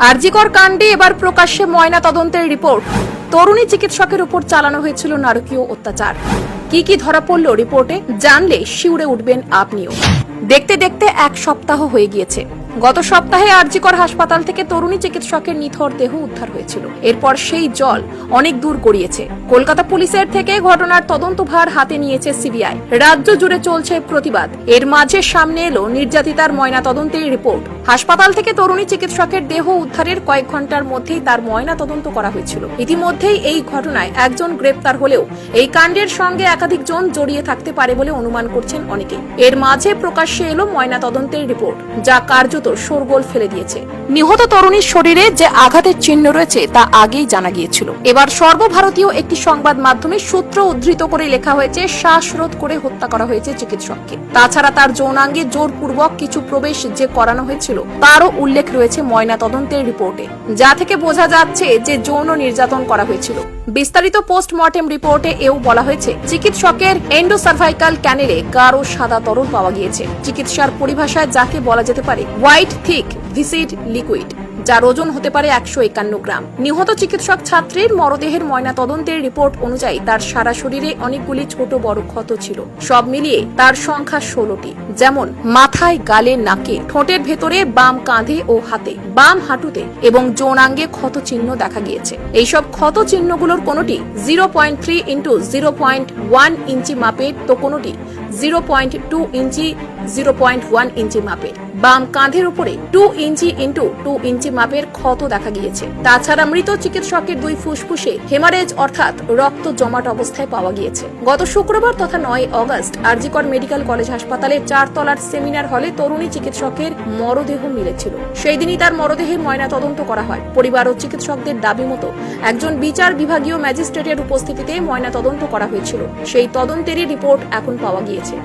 আরজিকর কাণ্ডে এবার প্রকাশ্যে ময়না তদন্তের রিপোর্ট। তরুণী চিকিৎসকের উপর চালানো হয়েছিল নারকীয় অত্যাচার। কি কি ধরা পড়ল রিপোর্টে, জানলে শিউরে উঠবেন আপনিও। দেখতে দেখতে এক সপ্তাহ হয়ে গিয়েছে। গত সপ্তাহে আরজিকর হাসপাতাল থেকে তরুণী চিকিৎসকের নিথর দেহ উদ্ধার হয়েছিল। এরপর সেই জল অনেক দূর গড়িয়েছে। কলকাতা পুলিশের থেকে ঘটনার তদন্তভার হাতে নিয়েছে সিবিআই। রাজ্য জুড়ে চলছে প্রতিবাদ। এর মাঝে সামনে এলো নির্যাতিতার ময়না তদন্তের রিপোর্ট। হাসপাতাল থেকে তরুণী চিকিৎসকের দেহ উদ্ধারের কয়েক ঘণ্টার মধ্যেই তার ময়না তদন্ত করা হয়েছিল। ইতিমধ্যেই এই ঘটনায় একজন গ্রেপ্তার হলেও এই কাণ্ডের সঙ্গে একাধিক জন জড়িয়ে থাকতে পারে বলে অনুমান করছেন অনেকেই। এর মাঝে প্রকাশ্যে এলো ময়না তদন্তের রিপোর্ট, যা কার্যত শোরগোল ফেলে দিয়েছে। নিহত তরুণীর শরীরে যে আঘাতের চিহ্ন রয়েছে তা আগেই জানা গিয়েছিল। এবার সর্বভারতীয় একটি সংবাদ মাধ্যমে সূত্র উদ্ধৃত করে লেখা হয়েছে, শ্বাসরোধ করে হত্যা করা হয়েছে চিকিৎসককে। তাছাড়া তার যৌনাঙ্গে জোরপূর্বক কিছু প্রবেশ যে করানো হয়েছিল, তারও উল্লেখ রয়েছে ময়না তদন্তের রিপোর্টে, যা থেকে বোঝা যাচ্ছে যে যৌন নির্যাতন করা হয়েছিল। বিস্তারিত পোস্টমর্টেম রিপোর্টে এও বলা হয়েছে, চিকিৎসকের এন্ডোসার্ভাইকাল ক্যানেলে গাঢ় সাদা তরল পাওয়া গিয়েছে। চিকিৎসার পরিভাষায় যাকে বলা যেতে পারে হোয়াইট থিক ভিসিড লিকুইড যার ওজন হতে পারে একশো একান্ন গ্রাম। নিহত চিকিৎসক ছাত্রীর মরদেহের ময়না তদন্তের রিপোর্ট অনুযায়ী তার সারা শরীরে অনেকগুলি ছোট বড় ক্ষত ছিল। সব মিলিয়ে তার সংখ্যা ষোলোটি। যেমন, মাথায়, গালে, নাকে, ঠোঁটের ভেতরে, বাম কাঁধে ও হাতে, বাম হাঁটুতে এবং যৌনাঙ্গে ক্ষত চিহ্ন দেখা গিয়েছে। এইসব ক্ষত চিহ্নগুলোর কোনোটি zero point three into zero point one inch মাপের, তো কোনোটি zero point two inch zero point one inch মাপের। বাম কাঁধের উপরে two inch into two inch মাপের ক্ষত দেখা গিয়েছে। তাছাড়া মৃত চিকিৎসকের দুই ফুসফুসে হেমারেজ অর্থাৎ রক্ত জমাট অবস্থায় পাওয়া গিয়েছে। গত শুক্রবার তথা নয় অগস্ট আরজিকর মেডিকেল কলেজ হাসপাতালের চারতলার সেমিনার হলে তরুণী চিকিৎসকের মরদেহ মিলেছিল। সেই দিনই তার মরদেহের ময়না তদন্ত করা হয়। পরিবার ও চিকিৎসকদের দাবি মতো একজন বিচার বিভাগীয় ম্যাজিস্ট্রেটের উপস্থিতিতে ময়না তদন্ত করা হয়েছিল। সেই তদন্তেরই রিপোর্ট এখন পাওয়া গিয়েছে।